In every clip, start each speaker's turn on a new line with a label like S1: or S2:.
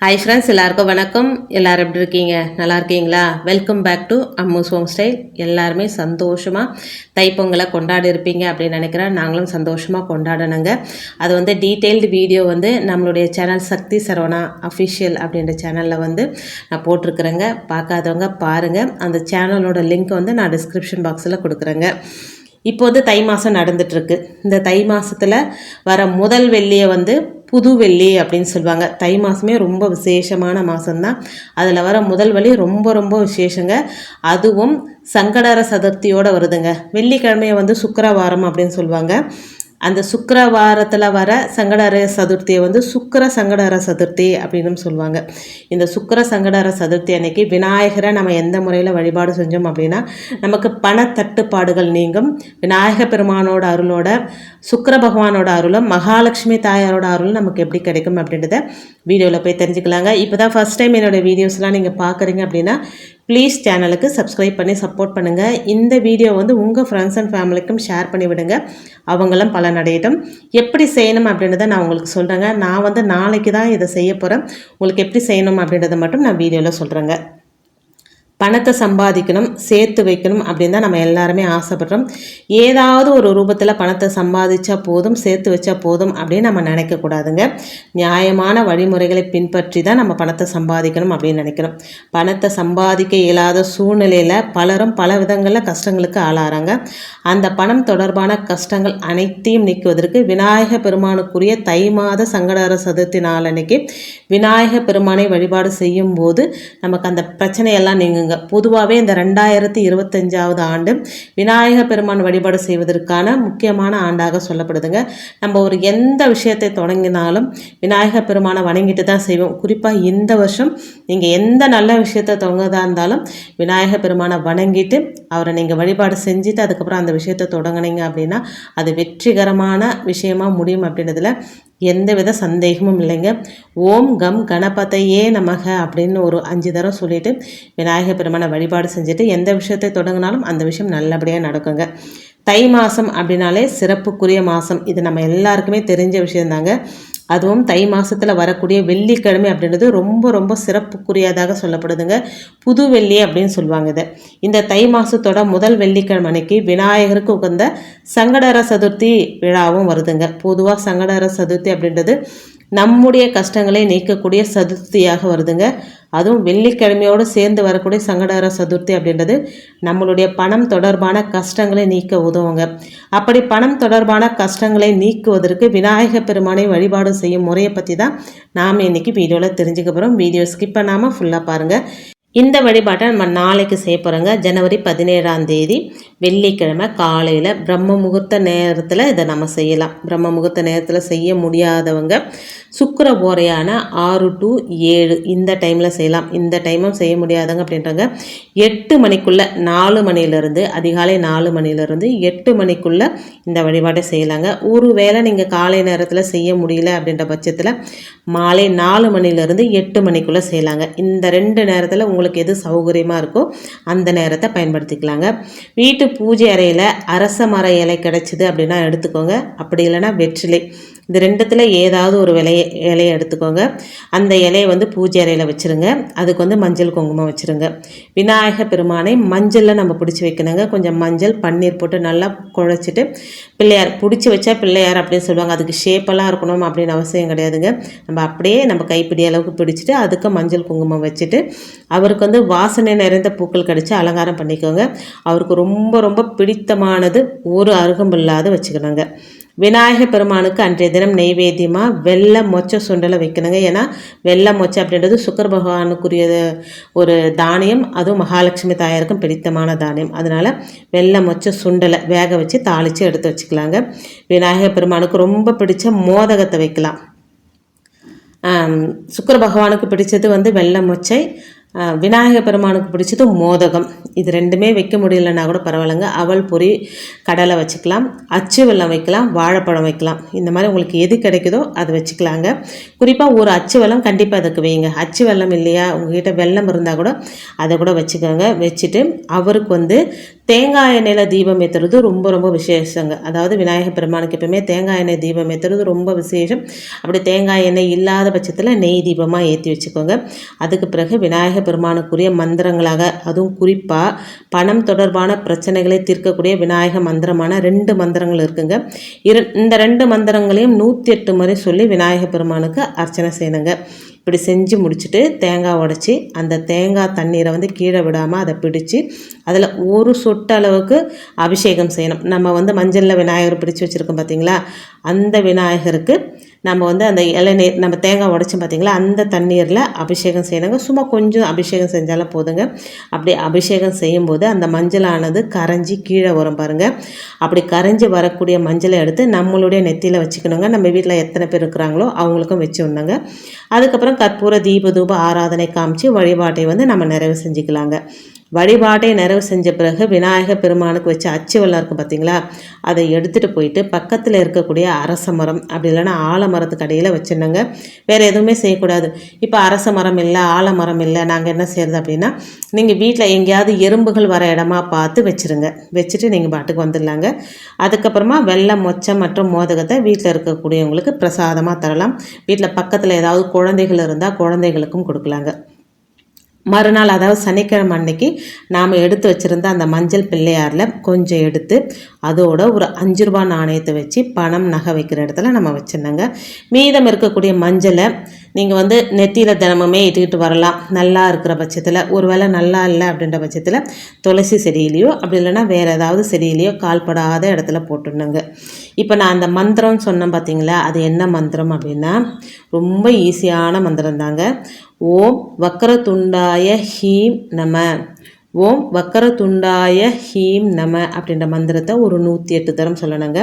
S1: hi friends எல்லாருக்கும் வணக்கம் எல்லோரும் எப்படி இருக்கீங்க நல்லா இருக்கீங்களா welcome back to Ammu's home style எல்லாருமே சந்தோஷமாக தைப்பொங்கலை கொண்டாடி இருப்பீங்க அப்படின்னு நினைக்கிறேன் நாங்களும் சந்தோஷமாக கொண்டாடணுங்க அது வந்து டீட்டெயில்டு வீடியோ வந்து நம்மளுடைய சேனல் சக்தி சரவணா அஃபிஷியல் அப்படின்ற சேனலில் வந்து நான் போட்டிருக்கிறேங்க பார்க்காதவங்க பாருங்கள் அந்த சேனலோட லிங்க் வந்து நான் டிஸ்கிரிப்ஷன் பாக்ஸில் கொடுக்குறேங்க இப்போது தை மாதம் நடந்துட்டுருக்கு இந்த தை மாதத்தில் வர முதல் வெள்ளியை வந்து புது வெள்ளி அப்படின்னு சொல்லுவாங்க தை மாதமே ரொம்ப விசேஷமான மாதம்தான் அதில் வர முதல் வழி ரொம்ப ரொம்ப விசேஷங்க அதுவும் சங்கடர சதுர்த்தியோடு வருதுங்க வெள்ளிக்கிழமையை வந்து சுக்கரவாரம் அப்படின்னு சொல்லுவாங்க அந்த சுக்கரவாரத்தில் வர சங்கடார சதுர்த்தியை வந்து சுக்கர சங்கடார சதுர்த்தி அப்படின்னு சொல்லுவாங்க இந்த சுக்கர சங்கடார சதுர்த்தி அன்னைக்கு விநாயகரை நம்ம எந்த முறையில் வழிபாடு செஞ்சோம் அப்படின்னா நமக்கு பணத்தட்டுப்பாடுகள் தட்டுப்பாடுகள் நீங்கும் விநாயக பெருமானோட அருளோட சுக்கர பகவானோட அருளும் மகாலட்சுமி தாயாரோட அருளும் நமக்கு எப்படி கிடைக்கும் அப்படின்றத வீடியோவில் போய் தெரிஞ்சுக்கலாங்க இப்போ தான் ஃபஸ்ட் டைம் என்னோடய வீடியோஸ்லாம் நீங்கள் பார்க்குறீங்க அப்படின்னா ப்ளீஸ் சேனலுக்கு சப்ஸ்கிரைப் பண்ணி சப்போர்ட் பண்ணுங்கள் இந்த வீடியோ வந்து உங்கள் ஃப்ரெண்ட்ஸ் அண்ட் ஃபேமிலிக்கும் ஷேர் பண்ணி விடுங்க அவங்களும் பலனடையட்டும் எப்படி செய்யணும் அப்படின்றத நான் உங்களுக்கு சொல்கிறேங்க நான் வந்து நாளைக்கு தான் இதை செய்ய போகிறேன் உங்களுக்கு எப்படி செய்யணும் அப்படின்றத மட்டும் நான் வீடியோவில் சொல்கிறேங்க பணத்தை சம்பாதிக்கணும் சேர்த்து வைக்கணும் அப்படின்னு தான் நம்ம எல்லாருமே ஆசைப்படுறோம் ஏதாவது ஒரு ரூபத்தில் பணத்தை சம்பாதிச்சா போதும் சேர்த்து வச்சா போதும் அப்படின்னு நம்ம நினைக்கக்கூடாதுங்க நியாயமான வழிமுறைகளை பின்பற்றி தான் நம்ம பணத்தை சம்பாதிக்கணும் அப்படின்னு நினைக்கிறோம் பணத்தை சம்பாதிக்க இயலாத சூழ்நிலையில் பலரும் பல விதங்களில் கஷ்டங்களுக்கு ஆளாகிறாங்க அந்த பணம் தொடர்பான கஷ்டங்கள் அனைத்தையும் நீக்குவதற்கு விநாயக பெருமானுக்குரிய தை மாத சங்கடகர சதுர்த்தி நாளன்னைக்கு விநாயக பெருமானை வழிபாடு செய்யும் போது நமக்கு அந்த பிரச்சனையெல்லாம் நீங்குங்க செய்யுங்க பொதுவாகவே இந்த ரெண்டாயிரத்தி இருபத்தஞ்சாவது ஆண்டு விநாயக பெருமான் வழிபாடு செய்வதற்கான முக்கியமான ஆண்டாக சொல்லப்படுதுங்க நம்ம ஒரு எந்த விஷயத்தை தொடங்கினாலும் விநாயக பெருமானை வணங்கிட்டு தான் செய்வோம் குறிப்பாக இந்த வருஷம் நீங்கள் எந்த நல்ல விஷயத்தை தொடங்குதா இருந்தாலும் விநாயக பெருமானை வணங்கிட்டு அவரை நீங்கள் வழிபாடு செஞ்சுட்டு அதுக்கப்புறம் அந்த விஷயத்தை தொடங்கினீங்க அப்படின்னா அது வெற்றிகரமான விஷயமாக முடியும் அப்படின்றதுல எந்தவித சந்தேகமும் இல்லைங்க ஓம் கம் கணபதையே நமக அப்படின்னு ஒரு அஞ்சு தரம் சொல்லிவிட்டு விநாயகர் பெருமான வழிபாடு செஞ்சுட்டு எந்த விஷயத்தை தொடங்கினாலும் அந்த விஷயம் நல்லபடியாக நடக்குங்க தை மாதம் அப்படின்னாலே சிறப்புக்குரிய மாதம் இது நம்ம எல்லாருக்குமே தெரிஞ்ச விஷயந்தாங்க அதுவும் தை மாதத்தில் வரக்கூடிய வெள்ளிக்கிழமை அப்படின்றது ரொம்ப ரொம்ப சிறப்புக்குரியதாக சொல்லப்படுதுங்க புது வெள்ளி அப்படின்னு சொல்லுவாங்க இதை இந்த தை மாதத்தோட முதல் வெள்ளிக்கிழமை அன்னைக்கு விநாயகருக்கு உகந்த சங்கடர சதுர்த்தி விழாவும் வருதுங்க பொதுவாக சங்கடர சதுர்த்தி அப்படின்றது நம்முடைய கஷ்டங்களை நீக்கக்கூடிய சதுர்த்தியாக வருதுங்க அதுவும் வெள்ளிக்கிழமையோடு சேர்ந்து வரக்கூடிய சங்கடகர சதுர்த்தி அப்படின்றது நம்மளுடைய பணம் தொடர்பான கஷ்டங்களை நீக்க உதவுங்க அப்படி பணம் தொடர்பான கஷ்டங்களை நீக்குவதற்கு விநாயக பெருமானை வழிபாடு செய்யும் முறையை பற்றி தான் நாம் இன்றைக்கி வீடியோவில் தெரிஞ்சுக்க போகிறோம் வீடியோ ஸ்கிப் பண்ணாமல் ஃபுல்லாக பாருங்கள் இந்த வழிபாட்டை நம்ம நாளைக்கு செய்ய போகிறோங்க ஜனவரி பதினேழாம் தேதி வெள்ளிக்கிழமை காலையில் பிரம்ம முகூர்த்த நேரத்தில் இதை நம்ம செய்யலாம் பிரம்ம முகூர்த்த நேரத்தில் செய்ய முடியாதவங்க சுக்கர போரையான ஆறு டு ஏழு இந்த டைமில் செய்யலாம் இந்த டைமும் செய்ய முடியாதவங்க அப்படின்றவங்க எட்டு மணிக்குள்ளே நாலு மணிலேருந்து அதிகாலை நாலு மணிலேருந்து எட்டு மணிக்குள்ளே இந்த வழிபாட்டை செய்யலாங்க ஒரு வேளை நீங்கள் காலை நேரத்தில் செய்ய முடியல அப்படின்ற பட்சத்தில் மாலை நாலு மணிலேருந்து எட்டு மணிக்குள்ளே செய்யலாங்க இந்த ரெண்டு நேரத்தில் உங்களுக்கு உங்களுக்கு எது சௌகரியமாக இருக்கோ அந்த நேரத்தை பயன்படுத்திக்கலாங்க வீட்டு பூஜை அறையில் அரச மர இலை கிடைச்சிது அப்படின்னா எடுத்துக்கோங்க அப்படி இல்லைனா வெற்றிலை இந்த ரெண்டுத்தில் ஏதாவது ஒரு விலைய இலையை எடுத்துக்கோங்க அந்த இலையை வந்து பூஜை அறையில் வச்சுருங்க அதுக்கு வந்து மஞ்சள் குங்குமம் வச்சுருங்க விநாயக பெருமானை மஞ்சளில் நம்ம பிடிச்சி வைக்கணுங்க கொஞ்சம் மஞ்சள் பன்னீர் போட்டு நல்லா குழைச்சிட்டு பிள்ளையார் பிடிச்சி வச்சா பிள்ளையார் அப்படின்னு சொல்லுவாங்க அதுக்கு ஷேப்பெல்லாம் இருக்கணும் அப்படின்னு அவசியம் கிடையாதுங்க நம்ம அப்படியே நம்ம கைப்பிடி அளவுக்கு பிடிச்சிட்டு அதுக்கு மஞ்சள் குங்குமம் வச்சுட்டு அவருக்கு வந்து வாசனை நிறைந்த பூக்கள் கடிச்சு அலங்காரம் பண்ணிக்கோங்க அவருக்கு ரொம்ப ரொம்ப பிடித்தமானது ஒரு அருகம்பில்லாத வச்சுக்கணுங்க விநாயகர் பெருமானுக்கு அன்றைய தினம் நெய்வேத்தியமாக வெள்ளை மொச்சை சுண்டலை வைக்கணுங்க ஏன்னா வெள்ளை மொச்சை அப்படின்றது சுக்கர் பகவானுக்குரிய ஒரு தானியம் அதுவும் மகாலட்சுமி தாயாருக்கும் பிடித்தமான தானியம் அதனால் வெள்ளை மொச்சை சுண்டலை வேக வச்சு தாளித்து எடுத்து வச்சுக்கலாங்க விநாயகர் பெருமானுக்கு ரொம்ப பிடிச்ச மோதகத்தை வைக்கலாம் சுக்கர பகவானுக்கு பிடிச்சது வந்து வெள்ளை மொச்சை விநாயக பெருமானுக்கு பிடிச்சது மோதகம் இது ரெண்டுமே வைக்க முடியலன்னா கூட பரவாயில்லைங்க அவல் பொறி கடலை வச்சுக்கலாம் அச்சு வெள்ளம் வைக்கலாம் வாழைப்பழம் வைக்கலாம் இந்த மாதிரி உங்களுக்கு எது கிடைக்குதோ அதை வச்சுக்கலாங்க குறிப்பாக ஒரு அச்சு வெள்ளம் கண்டிப்பாக அதுக்கு வைங்க அச்சு வெள்ளம் இல்லையா உங்ககிட்ட வெள்ளம் இருந்தால் கூட அதை கூட வச்சுக்கோங்க வச்சுட்டு அவருக்கு வந்து தேங்காய் எண்ணெயில் தீபம் ஏற்றுறது ரொம்ப ரொம்ப விசேஷங்க அதாவது விநாயகர் பெருமானுக்கு எப்பவுமே தேங்காய் எண்ணெய் தீபம் ஏற்றுறது ரொம்ப விசேஷம் அப்படி தேங்காய் எண்ணெய் இல்லாத பட்சத்தில் நெய் தீபமாக ஏற்றி வச்சுக்கோங்க அதுக்கு பிறகு விநாயகர் பெருமானுக்குரிய மந்திரங்களாக அதுவும் குறிப்பாக பணம் தொடர்பான பிரச்சனைகளை தீர்க்கக்கூடிய விநாயக மந்திரமான ரெண்டு மந்திரங்கள் இருக்குங்க இரு இந்த ரெண்டு மந்திரங்களையும் நூற்றி எட்டு முறை சொல்லி விநாயகர் பெருமானுக்கு அர்ச்சனை செய்யணுங்க இப்படி செஞ்சு முடிச்சுட்டு தேங்காய் உடச்சி அந்த தேங்காய் தண்ணீரை வந்து கீழே விடாமல் அதை பிடிச்சி அதில் ஒரு சொட்டு அளவுக்கு அபிஷேகம் செய்யணும் நம்ம வந்து மஞ்சளில் விநாயகர் பிடிச்சி வச்சுருக்கோம் பார்த்தீங்களா அந்த விநாயகருக்கு நம்ம வந்து அந்த இளநீர் நம்ம தேங்காய் உடைச்சோம் பார்த்திங்களா அந்த தண்ணீரில் அபிஷேகம் செய்யணுங்க சும்மா கொஞ்சம் அபிஷேகம் செஞ்சாலும் போதுங்க அப்படி அபிஷேகம் செய்யும்போது அந்த மஞ்சளானது கரைஞ்சி கீழே வரும் பாருங்கள் அப்படி கரைஞ்சி வரக்கூடிய மஞ்சளை எடுத்து நம்மளுடைய நெத்தியில் வச்சுக்கணுங்க நம்ம வீட்டில் எத்தனை பேர் இருக்கிறாங்களோ அவங்களுக்கும் வச்சு விடணுங்க அதுக்கப்புறம் கற்பூர தீப தூப ஆராதனை காமிச்சு வழிபாட்டை வந்து நம்ம நிறைவு செஞ்சுக்கலாங்க வழிபாட்டை நிறைவு செஞ்ச பிறகு விநாயகர் பெருமானுக்கு வச்ச அச்சுவெல்லாம் இருக்குது பார்த்தீங்களா அதை எடுத்துகிட்டு போயிட்டு பக்கத்தில் இருக்கக்கூடிய அரச மரம் அப்படி இல்லைன்னா ஆலமரத்துக்கு அடையில் வச்சுருந்தாங்க வேறு எதுவுமே செய்யக்கூடாது இப்போ அரச மரம் இல்லை ஆலமரம் இல்லை நாங்கள் என்ன செய்யறது அப்படின்னா நீங்கள் வீட்டில் எங்கேயாவது எறும்புகள் வர இடமா பார்த்து வச்சுருங்க வச்சுட்டு நீங்கள் பாட்டுக்கு வந்துடலாங்க அதுக்கப்புறமா வெள்ளை மொச்சை மற்றும் மோதகத்தை வீட்டில் இருக்கக்கூடியவங்களுக்கு பிரசாதமாக தரலாம் வீட்டில் பக்கத்தில் ஏதாவது குழந்தைகள் இருந்தால் குழந்தைகளுக்கும் கொடுக்கலாங்க மறுநாள் அதாவது சனிக்கிழமை அன்னைக்கு நாம் எடுத்து வச்சுருந்த அந்த மஞ்சள் பிள்ளையாரில் கொஞ்சம் எடுத்து அதோட ஒரு அஞ்சு ரூபா நாணயத்தை வச்சு பணம் நகை வைக்கிற இடத்துல நம்ம வச்சுருந்தோங்க மீதம் இருக்கக்கூடிய மஞ்சளை நீங்கள் வந்து நெத்தியில் தினமுமே இட்டுக்கிட்டு வரலாம் நல்லா இருக்கிற பட்சத்தில் ஒரு வேளை நல்லா இல்லை அப்படின்ற பட்சத்தில் துளசி செடியிலையோ அப்படி இல்லைனா வேறு ஏதாவது செடியிலையோ கால்படாத இடத்துல போட்டுடணுங்க இப்போ நான் அந்த மந்திரம் சொன்னேன் பார்த்தீங்களா அது என்ன மந்திரம் அப்படின்னா ரொம்ப ஈஸியான மந்திரம் தாங்க ஓம் துண்டாய ஹீம் நம ஓம் துண்டாய ஹீம் நம அப்படின்ற மந்திரத்தை ஒரு நூற்றி எட்டு தரம் சொல்லணுங்க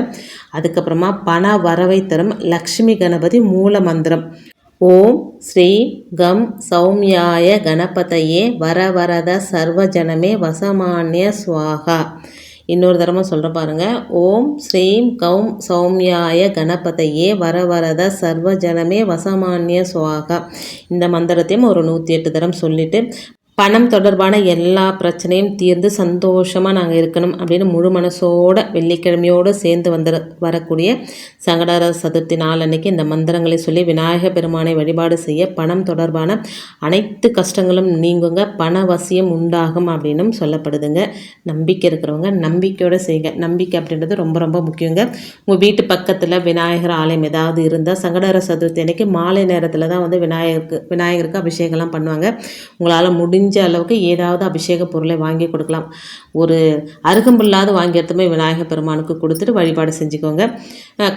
S1: அதுக்கப்புறமா பண வரவை தரும் லக்ஷ்மி கணபதி மூல மந்திரம் ஓம் ஸ்ரீ கம் சௌமியாய கணபதையே வரவரத சர்வஜனமே வசமானிய சுவாகா இன்னொரு தரமாக சொல்கிற பாருங்கள் ஓம் ஸ்ரீம் கம் சௌமியாய கணபதையே வரவரத சர்வஜனமே வசமானிய சுவாகா இந்த மந்திரத்தையும் ஒரு நூற்றி எட்டு தரம் சொல்லிவிட்டு பணம் தொடர்பான எல்லா பிரச்சனையும் தீர்ந்து சந்தோஷமாக நாங்கள் இருக்கணும் அப்படின்னு முழு மனசோட வெள்ளிக்கிழமையோடு சேர்ந்து வந்து வரக்கூடிய சங்கடார சதுர்த்தி நாள் அன்னைக்கு இந்த மந்திரங்களை சொல்லி விநாயக பெருமானை வழிபாடு செய்ய பணம் தொடர்பான அனைத்து கஷ்டங்களும் நீங்குங்க பண வசியம் உண்டாகும் அப்படின்னும் சொல்லப்படுதுங்க நம்பிக்கை இருக்கிறவங்க நம்பிக்கையோடு செய்யுங்க நம்பிக்கை அப்படின்றது ரொம்ப ரொம்ப முக்கியங்க உங்கள் வீட்டு பக்கத்தில் விநாயகர் ஆலயம் ஏதாவது இருந்தால் சங்கடார சதுர்த்தி அன்னைக்கு மாலை நேரத்தில் தான் வந்து விநாயகருக்கு விநாயகருக்கு அபிஷேகம்லாம் பண்ணுவாங்க உங்களால் முடிஞ்ச முடிஞ்ச அளவுக்கு ஏதாவது அபிஷேக பொருளை வாங்கி கொடுக்கலாம் ஒரு அருகம்பில்லாத வாங்கி எடுத்துமே விநாயகர் பெருமானுக்கு கொடுத்துட்டு வழிபாடு செஞ்சுக்கோங்க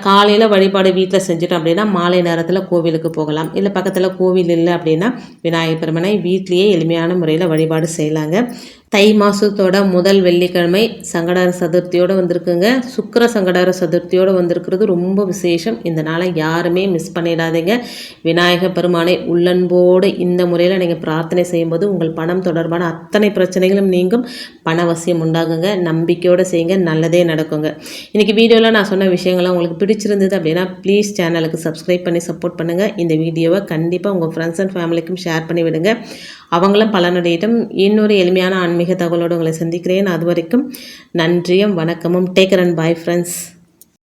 S1: காலையில் வழிபாடு வீட்டில் செஞ்சுட்டோம் அப்படின்னா மாலை நேரத்தில் கோவிலுக்கு போகலாம் இல்லை பக்கத்தில் கோவில் இல்லை அப்படின்னா விநாயகர் பெருமானை வீட்லேயே எளிமையான முறையில் வழிபாடு செய்யலாங்க தை மாதத்தோட முதல் வெள்ளிக்கிழமை சங்கடார சதுர்த்தியோடு வந்திருக்குங்க சுக்கர சங்கடார சதுர்த்தியோடு வந்திருக்கிறது ரொம்ப விசேஷம் இந்த நாளை யாருமே மிஸ் பண்ணிடாதீங்க விநாயக பெருமானை உள்ளன்போடு இந்த முறையில் நீங்கள் பிரார்த்தனை செய்யும்போது உங்கள் பணம் தொடர்பான அத்தனை பிரச்சனைகளும் நீங்கும் பணவசியம் உண்டாகுங்க நம்பிக்கையோடு செய்யுங்க நல்லதே நடக்குங்க இன்றைக்கி வீடியோவில் நான் சொன்ன விஷயங்கள்லாம் உங்களுக்கு பிடிச்சிருந்தது அப்படின்னா ப்ளீஸ் சேனலுக்கு சப்ஸ்கிரைப் பண்ணி சப்போர்ட் பண்ணுங்கள் இந்த வீடியோவை கண்டிப்பாக உங்கள் ஃப்ரெண்ட்ஸ் அண்ட் ஃபேமிலிக்கும் ஷேர் பண்ணி விடுங்க அவங்களும் பலனடையிட்டும் இன்னொரு எளிமையான ஆன்மீக மிக தகவலோடு உங்களை சந்திக்கிறேன் அது வரைக்கும் நன்றியும் வணக்கமும் டேக்கர் அண்ட் பாய் ஃப்ரெண்ட்ஸ்